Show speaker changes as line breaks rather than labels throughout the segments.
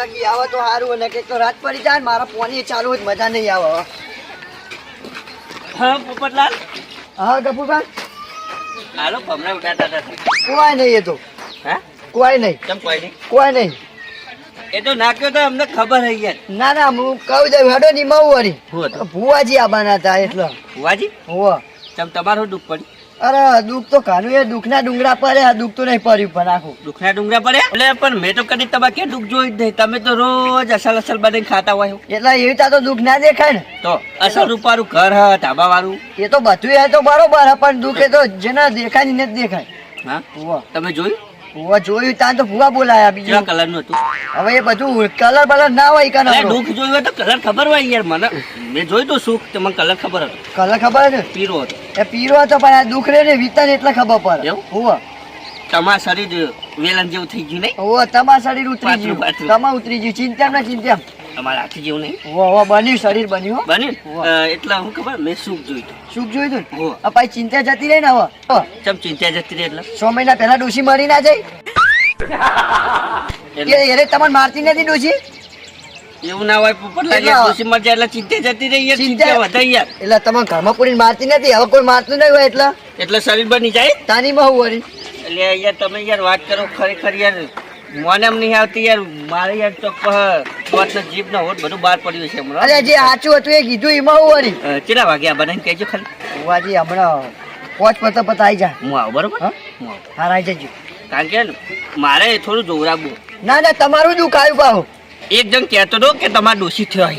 ટકી આવે તો સારું અને કે રાત પડી જાય મારા ફોન ચાલુ જ મજા નહીં આવે
હા. પોપટલાલ?
હા ગપુભાઈ?
હાલો હમણાં ઉઠાતા હતા.
કોઈ નહીં એ તો.
હા?
કોઈ નહીં.
કેમ કોઈ નહીં?
કોઈ નહીં.
એ તો નાખ્યો તો અમને ખબર હઈ યાર.
ના ના હું કહું દઉં હેડો ની મઉ વળી ભુવાજી આવવાના હતા એટલે.
ભુવાજી?
હું
તમ તમારું દુઃખ પડ્યું?
અરે દુઃખ તો કાનું એ દુઃખના ડુંગરા પડે આ દુઃખ તો નહીં પડ્યું પણ આખું.
દુઃખના ડુંગરા પડે? એટલે પણ મેં તો કદી તમારે કે દુઃખ જોઈ જ નહીં. તમે તો રોજ અસલ અસલ બની ખાતા હોય
એટલે એવી તો દુઃખ ના દેખાય ને.
તો અસલ રૂપારું ઘર હ ધાબા વાળું
એ તો બધું એ તો બરોબર પણ દુઃખ એ તો જેના દેખાય ને જ દેખાય.
હા? તમે જોયું?
હોવા જોયું ત્યાં તો ભૂવા બોલાયા બીજું.
કલરનું હતું?
હવે એ બધું કલર બલર ના હોય
અરે દુઃખ જોયું હોય તો કલર ખબર હોય યાર મને મેં જોયું તો સુખ તો મને કલર ખબર હતો.
કલર ખબર છે?
પીરો હતો.
એ પીરો હતો પણ આ દુઃખ રે ને વિતન એટલે ખબર પડે.
એવું?
હોવા
તમારા શરીર વેલણ જેવું થઈ ગયું નહીં?
હોવા તમારું શરીર ઉતરી ગયું. તમા ઉતરી ગયું. ચિંતા ના ચિંતા.
તમારા હાથી જેવું નહીં.
હો બન્યું શરીર બન્યું
બન્યું. એટલે હું ખબર મેં સુખ જોયું હતું.
સુખ જોયું
હતું
હો અપાઈ ચિંતા જતી રહી ને હવે.
ચમ ચિંતા જતી રહી એટલે?
સો મહિના પહેલા ડોશી મરી ના જાય. એને તમને મારતી નથી ડોશી?
એવું ના હોય પોપટ લાગે
એટલે-
ડોશી મર જાય એટલે ચિંતા જતી રહી
ચિંતા-
ચિંતા યાર.
એટલે તમે ઘરમાં પૂરી મારતી નથી હવે કોઈ મારતું નહીં હોય એટલે?
એટલે શરીર બની જાય?
તાનીમાં હું વળી?
એટલે યાર તમે યાર વાત કરો ખરેખર યાર મને એમ નહીં આવતી યાર મારે યાર ચોક પર જીભ ના હોટ બધું બહાર પડ્યું છે હમણાં.
અરે જે સાચું હતું એ કીધું એમાં હું વળી.
કેટલા વાગ્યા બનાવીને કહેજો ખાલી.
વાજી હમણાં પોચ પતા પતા આવી જા.
હું આવું બરોબર?
હા?
આવું.
જજો.
કારણ કે મારે થોડું જોવરાવવું
ના ના તમારું દુઃખ આવ્યું પાહું.
એક જણ કહેતો હતો કે તમારે ડોસી થયો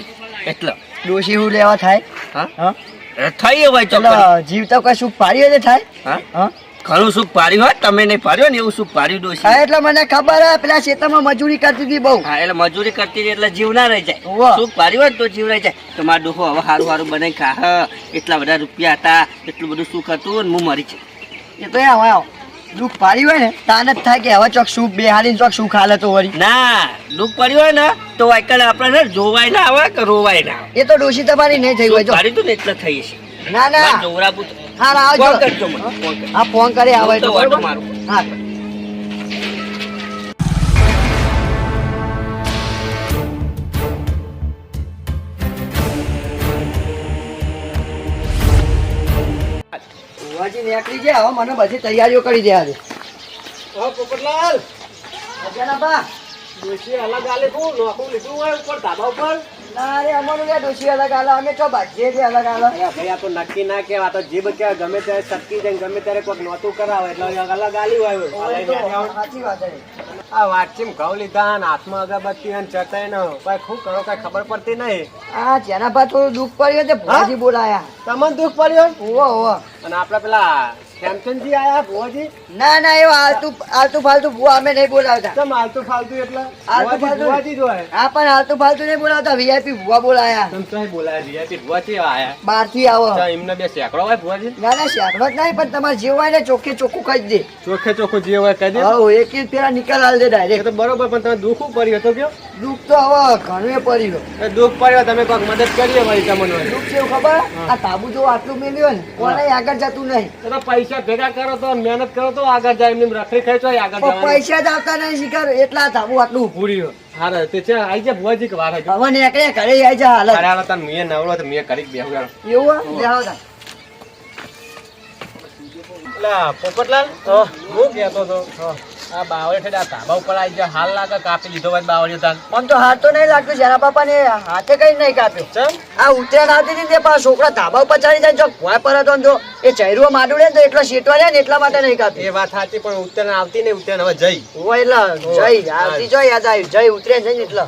એટલે.
દોષી હું લેવા થાય?
હા?
હા?
થઈ હોય
ચલો જીવ તો કઈ સુખ પાડ્યું થાય.
હા?
હા?
ઘણું સુખ પાડ્યું હોય તમે નહીં પાડ્યો ને એવું સુખ પાડ્યું
હા એટલે મને ખબર હે પેલા ખેતરમાં મજૂરી કરતી હતી બહુ.
હા એટલે મજૂરી કરતી હતી એટલે જીવ ના રહી જાય. સુખ પાડ્યું હોય તો જીવ રહી જાય. તો મારા ડોહો હવે સારું સારું બને ખા હ. એટલા બધા રૂપિયા હતા એટલું બધું સુખ હતું ને હું મરી છું
એ તો આવો આવો. દુઃખ પાડ્યું હોય ને તાન જ થાય કે હવે ચોક સુખ બેહાડીને ચોક સુખ હાલે તો વળી.
ના દુઃખ પડ્યું હોય ને તો વાયકલ આપણે જોવાય ના આવે કે રોવાય ના આવે.
એ તો ડોશી તમારી નહીં થઈ હોય
તો
જો.
તું ને એટલે થઈ છે
ના ના.
તો.
હા આવજો.
ફોન કરજો મને, ફોન
હા ફોન કરી આવે
તો ઓટો મારું.
હા. ભુવાજી નીકળી જાય હવે મને બધી તૈયારીઓ કરી દે આજે.
પોપટલાલ!
અજાના બા.
ડોશી અલગ આલે તું નોખું લીધું હોય ઉપર ધાબા ઉપર?
ના અમારું યાર ડોશી અલગ આલે અમે તો ભાજીએ છે અલગ આલે.
ભાઈ આ નક્કી ના કે તો જીભ કે ગમે ત્યારે સટકી જાય ગમે ત્યારે કોઈક નોતું કરાવે એટલે અલગ આલી હોય.
સાચી વાત
આ વાટચીમ ઘઉં લીધા ને હાથમાં અગરબત્તી અને ચટાઈ ને ભાઈ ખૂબ કરો? કઈ ખબર પડતી નહીં.
આ જેના પર થોડું દુઃખ પડ્યું છે ભોજી બોલાયા.
તમને દુઃખ પડ્યું
ઓવો ઓવો
અને આપડે પેલા ખેમચંદજી આયા ભુવાજી?
ના ના એ આલતુ આલતુ ફાલતુ ભૂવા અમે નહીં બોલાવતા.
ચમ આલતું ફાલતું એટલે?
આલતું
ભુવાજી
ફાલતું?
ભુવાજી જ હોય.
હા પણ આલતુ ફાલતુ નહીં બોલાવતા વીઆઈપી ભૂવા બોલાયા.
તમ તો બોલાય વીઆઈપી ભુવાજી આયા?
બહારથી આવો
એમને બે સેકડો હોય ભુવાજી?
ના ના સેકડો જ નહીં પણ તમારે જે હોય ને ચોખ્ખે ચોખ્ખું કહી દે.
ચોખ્ખે ચોખ્ખું જે હોય કહી દે.
હા એક જ પેલા નિકાલ આલ દે ડાયરેક્ટ
તો બરોબર પણ તમે દુઃખ પડ્યો? તો કયો?
દુઃખ તો હવે ઘણું પડ્યો.
દુઃખ પડ્યો તમે કોઈક મદદ કરીએ મારી તમને
દુઃખ છે એવું ખબર? આ તાબુ જો આટલું મેલ્યું ને કોને આગળ જતું નહીં?
તમે પૈસા ભેગા કરો તો મહેનત કરો તો આગળ જાય એમની રખડી ખાઈ તો આગળ જાય
પૈસા જ આવતા નહીં શિકાર. એટલા તાબુ આટલું રહ્યું.
હારે તે છે આઈ જા ભુવાજી કે વાર
હવે ને નીકળે ઘરે આવી જા હાલ
અરે હાલ તને મેં નવરો તો મેં કરી બેહું યાર
એવું હે? બેહો તા
લા પોપટલાલ હું કહેતો તો. આ બાવળી આ ધાબા ઉપર આવી જા હાલ લાગે કાપી લીધો હોય બાવળી તાન.
મને તો હાથ તો નહીં લાગતું જેના બાપા ને હાથે કઈ નહીં કાપ્યો.
ચમ?
આ ઉત્તરાયણ આવતી હતી તે પાછા છોકરા ધાબા ઉપર ચડી જાય જો ભોય પર હતો જો એ ચહેરું માડું ને તો એટલો શેટવા ને એટલા માટે નહીં કાપ્યો.
એ વાત સાચી પણ ઉત્તરાયણ આવતી નહીં ઉત્તરાયણ હવે જઈ.
હું એટલે જય આવતી જો યાદ આવ્યું જય ઉતરે જઈને એટલે.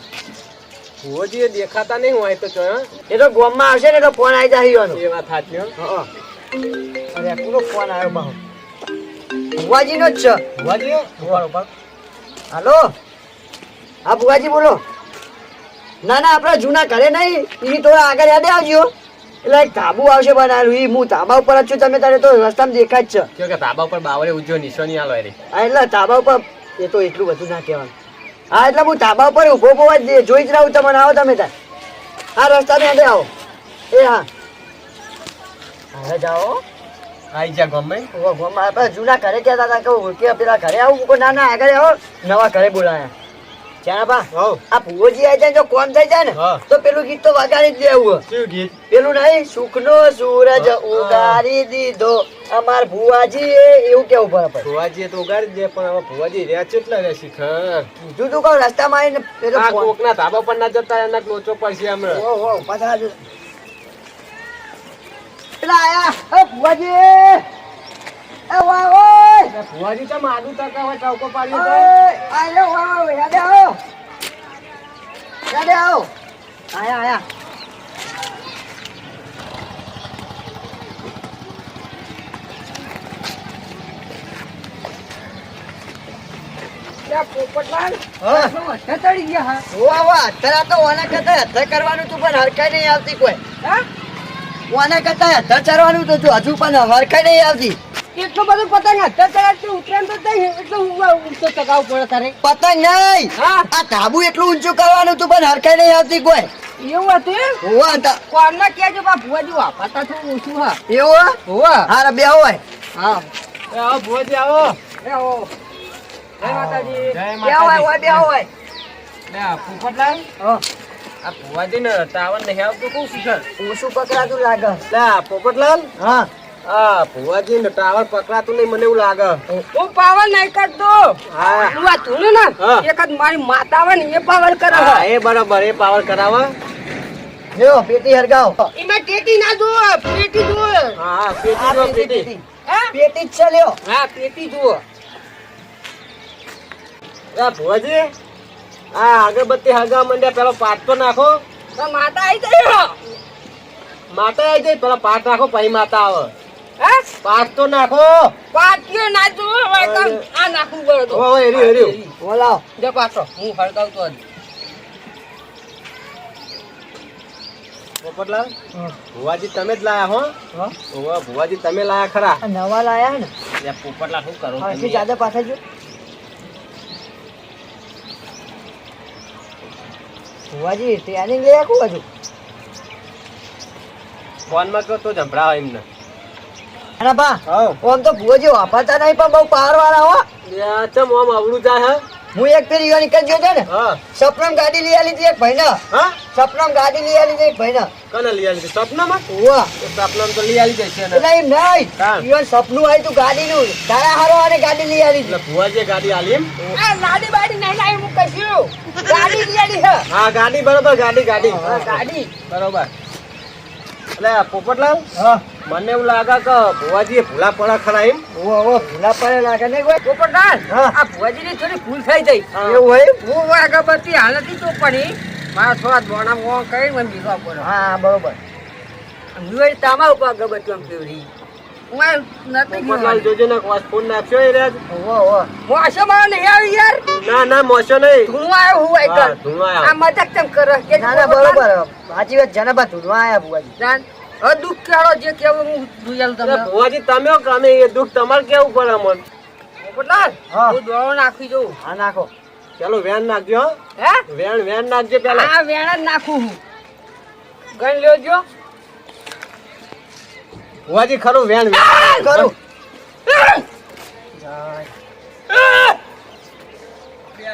ભુવાજી દેખાતા નહીં હોય તો જો
એ તો ગોમમાં આવશે ને તો ફોન આવી જાય.
એ વાત સાચી હો?
અરે પૂરો ફોન આવ્યો બાહુ? ભુવાજીનો જ છે.
ભુવાજી?
હાલો? હા ભુવાજી બોલો. ના ના આપણા જૂના ઘરે નહીં. એ થોડા આગળ યાદ આવજો. એટલે એક ધાબુ આવશે બનાવેલું. એ હું ધાબા ઉપર જ છું. તમે તારે તો રસ્તામાં દેખાય જ છે.
કે ધાબા ઉપર બાવરે ઉજ્જો નિશાની આલો રે
હા એટલે ધાબા ઉપર એ તો એટલું બધું ના કહેવાનું. હા એટલે હું ધાબા ઉપર ઊભો જ જોઈ જ રહું તમને. આવો તમે તાર હા રસ્તા યાદે આવો. એ હા. હવે જાઓ.
આઈ જા ગમે.
ઓહો, ગોમાં. આપણે જૂના ઘરે કહેતા હતા કે કે પેલા ઘરે આવું કો ના ના આગળ આવો. નવા ઘરે બોલાયા. ચાબા
બા
આ ભુવોજી આવી જાય જો કોમ થઈ જાય ને તો પેલું ગીત તો વગાડી જ દેવું.
શું ગીત?
પેલું નહીં સુખનો સૂરજ ઉગાડી દીધો. અમાર ભુવાજી એવું કેવું બરાબર
ભુવાજી તો ઉગાડી દે પણ હવે ભુવાજી રહ્યા કેટલા રહે શિખર
બીજું તું કહું રસ્તામાં આવીને પેલો
કોકના ધાબા પર ના જતા એના લોચો પડશે હમણાં.
ઓ, ઓ, પાછા પેલા આયા. એ ભુવાજી. એ વાહ ઓય.
એટલે ભુવાજી ચમ આડું ટકા હોય ચૌકો પાડ્યો તો?
આયો વાહ યાદે આવો. યાદે આવો. આયા આયા. હા? તો કરવાનું તું પણ હરકાઈ નહીં આવતી કોઈ. ઓના કરતા હથર ચડવાનું તો તું હજુ પણ હરખાઈ નહીં આવતી.
એટલું બધું પતંગ હથર ત્યારે ઉત્તરાયણ તો થઈ એટલું ઊંચો ચગાવવું પડે તારે.
પતંગ નહીં!
હા.
આ ધાબુ એટલું ઊંચું કરવાનું તું પણ હરખાઈ નહીં આવતી કોઈ.
એવું હતું
હોવા તા
કોણના કહેજો બા ભુવાજી વાપરતા થોડું ઓછું હા.
એવું?
હોવા.
હારે બે હોય.
હા.
આવો ભુવાજી આવો.
એ જય માતાજી.
જય
બે હોય બે હોય.
આ પોપટલાલ
હા.
આ ભુવાજી ને ટાવર નહીં આવતું કહું શિખર?
ઓછું પકડાતું લાગે.
લે આ પોપટલાલ?
હા.
આ ભુવાજી ને ટાવર પકડાતું નહીં મને એવું લાગે.
હું પાવર નહીં કરતો.
હા.
હું આ તું ને એક જ મારી માતા આવે ને એ પાવર કરે
એ બરાબર એ પાવર કરાવો.
જો પેટી હરગાવો.
એમાં ટેટી ના જુઓ પેટી જુઓ.
હા હા પેટી જો
પેટી
પેટી.
પેટી.
હા?
પેટી જ છે લ્યો.
હા પેટી જુઓ.
ભુવાજી. આ અગરબત્તી હગા માંડ્યા પેલો પાટ તો નાખો.
માતા આવી ગઈ
માતા આવી ગઈ પેલા પાટ નાખો પછી માતા આવે.
હા?
પાટ તો નાખો.
પાટીઓ ના જો આ નાખું તો.
ઓ એરી એરી.
બોલાવો.
જો પાછો હું હળગાવતો જ.
પોપટલાલ ભુવાજી તમે જ લાયા હો? ભુવાજી તમે લાયા ખરા.
નવા લાયા ને?
પોપટલાલ શું કરો?
જાદે પાછા જો. ભુવાજી ટ્રેનિંગ લઈ આખું હજુ
ફોનમાં કહો તો જંભરાવો એમને.
અરે બા
હા.
ઓમ તો ભુવાજી વાપરતા નહીં પણ બહુ પાર વાળા હો
યા ચમ ઓમ આવડું જાય હે?
હું એક ફેર ઈયો નીકળ ગયો છે ને
હા.
સપનમ ગાડી લઈ આલી હતી એક ભાઈને.
હા?
સપનમ ગાડી લઈ આલી હતી એક ભાઈને.
કને લઈ આવી સપનામાં?
સપનમ
તો સપનમ તો લઈ આલી જશે ને
નહીં નહીં.
હા.
સપનું આવ્યું તું ગાડીનું. તારા હારો અને ગાડી લઈ આલી
એટલે
હતી
ગાડી આલી એમ?
આ લાડી બાડી નહીં લાવી કશું ગાડી લીધી હે
ગાડી બરોબર ગાડી ગાડી.
ગાડી.
બરોબર. એટલે પોપટલાલ
હા.
મને એવું લાગે કે ભુવાજીએ ભૂલા પડા ખરા એમ.
ઓવો ઓવો ભૂલા પડે લાગે નહીં કોઈ?
પોપટલાલ
હા.
આ ભુવાજીની થોડી ભૂલ થઈ ગઈ.
એવું હોય
હું હવે અગરબત્તી હાલ તો પડી મારા થોડા દોણા મોં કરી મને બીજવા પડે
હા બરોબર.
હું તામા ઉપર અગરબત્તી આમ
તમે હો એ દુઃખ તમારે કેવું પડે મન
પોપટલાલ
હા.
હું દોડો નાખી જઉં.
હા નાખો.
ચાલો વેન નાખજો હે. વેન વેન નાખજો પેલા.
આ વેણ જ નાખું હું. ગણ લેજો.
ભુવાજી ખરું વેન વેન.
કરું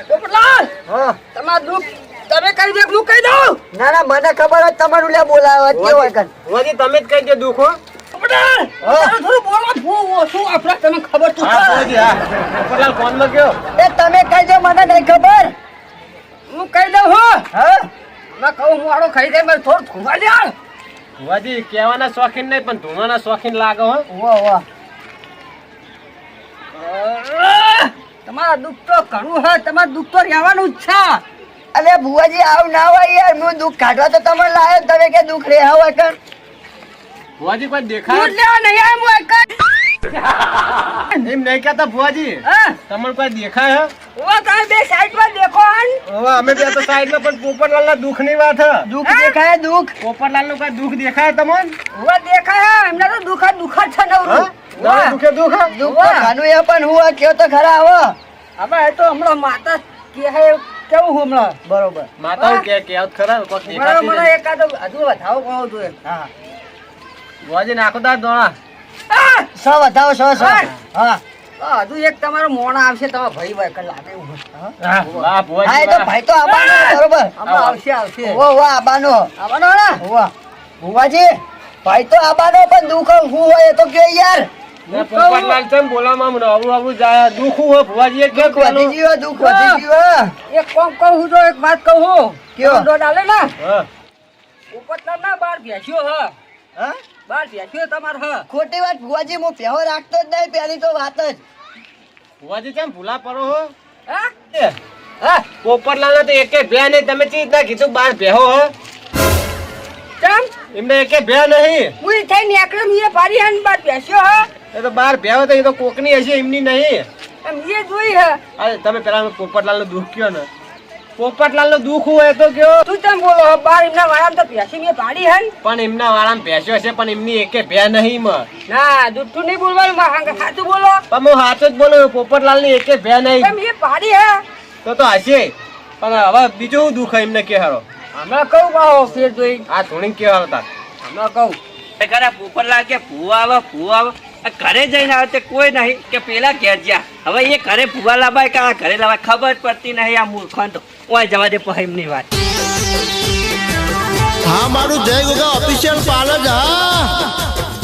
પોપટલાલ
હા.
તમારું દુઃખ તમે કહી દે હું કહી દઉં?
ના ના મને ખબર જ તમારું લે બોલાવે કે હોય કન
વાજી તમે જ કહી દે દુઃખ હો.
પોપટલાલ થોડું બોલો ફૂ ઓછું આપણે તમે ખબર તો?
હા પોપટલાલ કયો
એ તમે કહી દો મને નહીં ખબર.
હું કહી દઉં હો.
હા.
મેં કહું હું આડો ખાઈ જાય મને થોડું થોડા દે
ભુવાજી કહેવાના શોખીન નહીં પણ ધૂણવાના શોખીન લાગો હો.
વાહ વાહ.
તમારા દુઃખ તો ઘણું હે તમારા દુઃખ તો રહેવાનું જ છે.
અલે ભુવાજી આવ ના હોય યાર હું દુઃખ કાઢવા તો તમે લાયો તમે કે દુઃખ રે હોય કન
ભુવાજી કોઈ
દૂધ
દેખાય
લેવા નહીં આવ્યો હું એક
એમ નહીં કહેતા ભુવાજી.
હા.
તમને કોઈ દેખાય હે?
ઓ તમે બે સાઈડમાં દેખો હન.
હવે અમે બે તો સાઈડમાં પણ પોપટલાલ ના દુઃખની વાત હે.
દુઃખ દેખાય દુઃખ.
પોપટલાલનું કઈ દુઃખ દેખાય તમને?
હવે દેખાય હે એમને તો દુઃખ દુઃખ જ છે નવરું?
ના દુઃખે દુઃખ?
દુઃખ એ પણ હું કયો તો ખરા હો.
હવે એ તો હમણાં માતા કે હે કેવું હું હમણાં?
બરોબર.
માતા કે કે ખરા કોક
મને
દેખાતી
મને
નહીં.
હજુ વધાવો કોણ જોઈએ
હા.
ભુવાજી નાખો તાર દોણા.
આ!
સો વધાવો સો સો.
હા. હજુ એક તમારો મોણા આવશે તમારો ભાઈ ભાઈ કઈ લાગે હા?
હા બા
હા
ભુવાજી
એ તો ભાઈ તો આબાનો બરોબર.
આવશે આવશે.
ઓ વાહ આબાનો
આબાનો ને?
વાહ ભુવાજી ભાઈ તો આબાનો પણ દુઃખ હું હોય એ તો કે યાર.
પોપટલાલ
ને બાર ભેંસ્યો હા? બાર ભેંસ્યો તમાર હ.
ખોટી વાત ભુવાજી હું પહેવો રાખતો જ નહીં પેલી તો વાત જ.
ભુવાજી કેમ ભૂલા પડો હો?
હા?
હા પોપટલાલ તો એકે ભે નહીં તમે ચી રીતના કીધું બાર ભેહો હો?
કેમ?
એમને એકે ભે નહીં.
હું થઈ નીકળે મીએ પારી હન બાર ભેંસ્યો હ?
એ તો બાર ભેહો તો એ તો કોકની હશે એમની નહીં.
એમ એ જોઈ હ.
અરે તમે પેલા પોપટલાલનું દુઃખ કયો ને. પોપટલાલનું દુઃખ હોય તો કયો.
તું તેમ બોલો હ બાર એમના વાળામાં તો ભેંસી મેં પાડી હે
પણ એમના વાળામાં ભેંસ્યો છે પણ એમની એકે ભે નહીં મ.
ના જુઠ્ઠું નહીં બોલવાનું માં સાચું બોલો.
પણ હું સાચું જ બોલું પોપટલાલની એકે ભે નહીં.
એમ એ પાડી હે.
તો તો હશે. પણ હવે બીજું દુઃખ એમને કે હારો?
હમણાં કહું બાહો ફેર જોઈ.
આ થોડીક કે હારો તાર?
હમણાં કહું.
ખરા પોપટલાલ કે ભૂવા આવે ભૂવા આવે. ઘરે જઈને આવે તે કોઈ નહીં કે પેલા ઘેર જ્યાં. હવે એ ઘરે ભૂવા લાવાય કે આ ઘરે લાવાય ખબર પડતી નહીં આ મૂર્ખન તો. ઓય જવા દે પછી એમની વાત
હા મારું જય ગોગા ઓફિશિયલ પાર્લર હા